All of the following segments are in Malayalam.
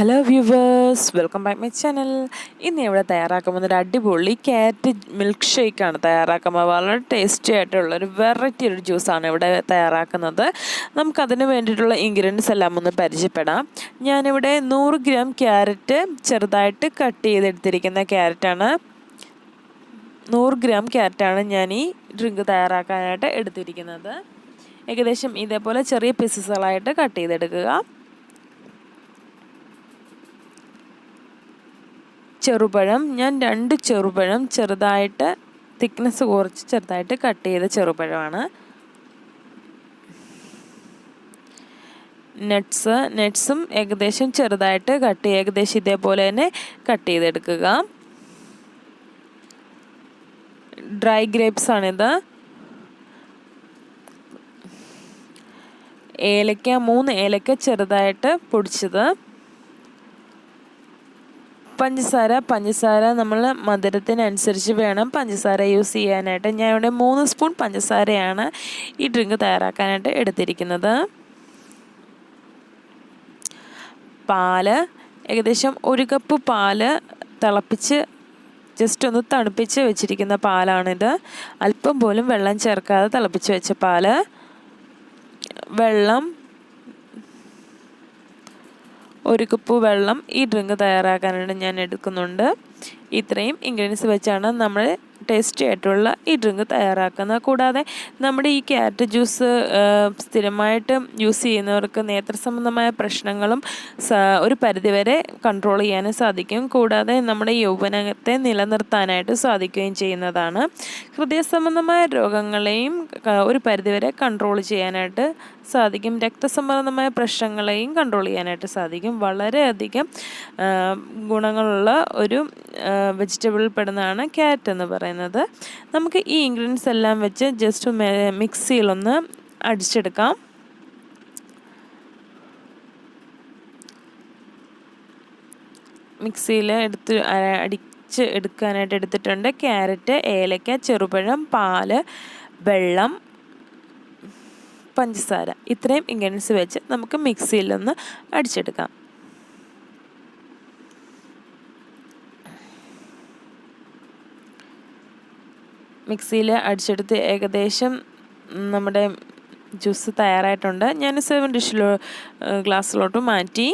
Hello viewers welcome back my channel ഇന്ന് ഇവിടെ തയ്യാറാക്കുമ്പോൾ ഒരു അടിപൊളി ക്യാരറ്റ് മിൽക്ക് ഷേക്കാണ് തയ്യാറാക്കുമ്പോൾ വളരെ ടേസ്റ്റി ആയിട്ടുള്ള ഒരു വെറൈറ്റി ഒരു ജ്യൂസാണ് ഇവിടെ തയ്യാറാക്കുന്നത്. നമുക്കതിന് വേണ്ടിയിട്ടുള്ള ഇൻഗ്രീഡിയൻസ് എല്ലാം ഒന്ന് പരിചയപ്പെടാം. ഞാനിവിടെ നൂറ് ഗ്രാം ക്യാരറ്റ് ചെറുതായിട്ട് കട്ട് ചെയ്തെടുത്തിരിക്കുന്ന ക്യാരറ്റാണ് നൂറ് ഗ്രാം ക്യാരറ്റാണ് ഞാൻ ഈ ഡ്രിങ്ക് തയ്യാറാക്കാനായിട്ട് എടുത്തിരിക്കുന്നത്. ഏകദേശം ഇതേപോലെ ചെറിയ പീസസുകളായിട്ട് കട്ട് ചെയ്തെടുക്കുക. ചെറുപഴം. ഞാൻ രണ്ട് ചെറുപഴം ചെറുതായിട്ട് തിക്നെസ് കുറച്ച് ചെറുതായിട്ട് കട്ട് ചെയ്ത ചെറുപഴമാണ്. നട്ട്സ് നട്ട്സും ഏകദേശം ചെറുതായിട്ട് കട്ട് ചെയ്യുക ഏകദേശം ഇതേപോലെ തന്നെ കട്ട് ചെയ്തെടുക്കുക. ഡ്രൈ ഗ്രേപ്സ് ആണിത്. ഏലക്ക മൂന്ന് ഏലക്ക ചെറുതായിട്ട് പൊടിച്ചത്. പഞ്ചസാര പഞ്ചസാര നമ്മൾ മധുരത്തിനനുസരിച്ച് വേണം. പഞ്ചസാര യൂസ് ചെയ്യാനായിട്ട്. ഞാൻ ഇവിടെ മൂന്ന് സ്പൂൺ പഞ്ചസാരയാണ് ഈ ഡ്രിങ്ക് തയ്യാറാക്കാനായിട്ട് എടുത്തിരിക്കുന്നത്. പാൽ ഏകദേശം ഒരു കപ്പ് പാൽ തിളപ്പിച്ച് ജസ്റ്റ് ഒന്ന് തണുപ്പിച്ച് വെച്ചിരിക്കുന്ന പാലാണിത്. അല്പം പോലും വെള്ളം ചേർക്കാതെ തിളപ്പിച്ച് വെച്ച പാൽ. വെള്ളം ഒരു കപ്പ് വെള്ളം ഈ ഡ്രിങ്ക് തയ്യാറാക്കാനായിട്ട് ഞാൻ എടുക്കുന്നുണ്ട്. ഇത്രയും ഇൻഗ്രീഡിയൻസ് വെച്ചാണ് നമ്മൾ ടേസ്റ്റി ആയിട്ടുള്ള ഈ ഡ്രിങ്ക് തയ്യാറാക്കുന്നത് കൂടാതെ നമ്മുടെ ഈ ക്യാരറ്റ് ജ്യൂസ് സ്ഥിരമായിട്ട് യൂസ് ചെയ്യുന്നവർക്ക് നേത്ര സംബന്ധമായ പ്രശ്നങ്ങളും ഒരു പരിധിവരെ കൺട്രോൾ ചെയ്യാനും സാധിക്കും. കൂടാതെ നമ്മുടെ യൗവനത്തെ നിലനിർത്താനായിട്ട് സാധിക്കുകയും ചെയ്യുന്നതാണ്. ഹൃദയ സംബന്ധമായ രോഗങ്ങളെയും ഒരു പരിധിവരെ കൺട്രോൾ ചെയ്യാനായിട്ട് സാധിക്കും. രക്തസംബന്ധമായ പ്രശ്നങ്ങളെയും കൺട്രോൾ ചെയ്യാനായിട്ട് സാധിക്കും. വളരെയധികം ഗുണങ്ങളുള്ള ഒരു വെജിറ്റബിൾ പെടുന്നതാണ് ക്യാരറ്റ് എന്ന് പറയുന്നത്. നമുക്ക് ഈ ഇൻഗ്രീഡിയൻസ് എല്ലാം വെച്ച് ജസ്റ്റ് മിക്സിയിലൊന്ന് അടിച്ചെടുക്കാം. മിക്സിയിൽ എടുത്ത് അടിച്ച് എടുക്കാനായിട്ട് എടുത്തിട്ടുണ്ട് ക്യാരറ്റ് ഏലക്ക ചെറുപഴം പാൽ വെള്ളം പഞ്ചസാര. ഇത്രയും ഇൻഗ്രീഡിയൻസ് വെച്ച് നമുക്ക് മിക്സിയിലൊന്ന് അടിച്ചെടുക്കാം. മിക്സിയിൽ അടിച്ചെടുത്ത് ഏകദേശം നമ്മുടെ ജ്യൂസ് തയ്യാറായിട്ടുണ്ട്. ഞാൻ സെവൻ ഡിഷിലോ ഗ്ലാസ്സിലോട്ട് മാറ്റി.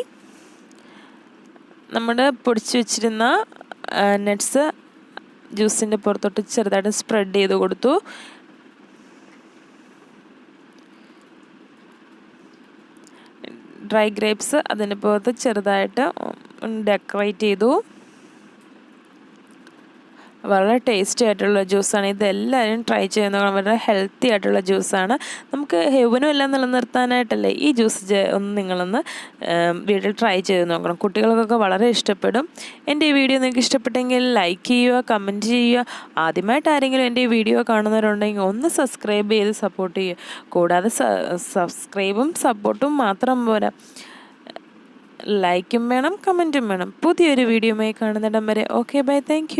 നമ്മൾ പൊടിച്ച് വെച്ചിരുന്ന നട്ട്സ് ജ്യൂസിന്റെ പുറത്തോട്ട് ചെറുതായിട്ട് സ്പ്രെഡ് ചെയ്ത് കൊടുത്തു. ഡ്രൈ ഗ്രേപ്സ് അതിന്റെ പുറത്ത് ചെറുതായിട്ട് ഡെക്കറേറ്റ് ചെയ്തു. വളരെ ടേസ്റ്റി ആയിട്ടുള്ള ജ്യൂസാണ് ഇതെല്ലാവരും ട്രൈ ചെയ്യുന്ന വളരെ ഹെൽത്തി ആയിട്ടുള്ള ജ്യൂസാണ് നമുക്ക് ഹെവനും എല്ലാം നിലനിർത്താനായിട്ടല്ലേ ഈ ജ്യൂസ് ഒന്ന് നിങ്ങളൊന്ന് വീട്ടിൽ ട്രൈ ചെയ്ത് നോക്കണം. കുട്ടികൾക്കൊക്കെ വളരെ ഇഷ്ടപ്പെടും. എന്റെ ഈ വീഡിയോ നിങ്ങൾക്ക് ഇഷ്ടപ്പെട്ടെങ്കിൽ ലൈക്ക് ചെയ്യുക കമന്റ് ചെയ്യുക. ആദ്യമായിട്ട് ആരെങ്കിലും എന്റെ ഈ വീഡിയോ കാണുന്നവരുണ്ടെങ്കിൽ ഒന്ന് സബ്സ്ക്രൈബ് ചെയ്ത് സപ്പോർട്ട് ചെയ്യുക. കൂടാതെ സബ്സ്ക്രൈബും സപ്പോർട്ടും മാത്രം പോരാ. ലൈക്കും വേണം കമന്റും വേണം. പുതിയൊരു വീഡിയോയുമായി കാണുന്നിടം വരെ. Okay bye thank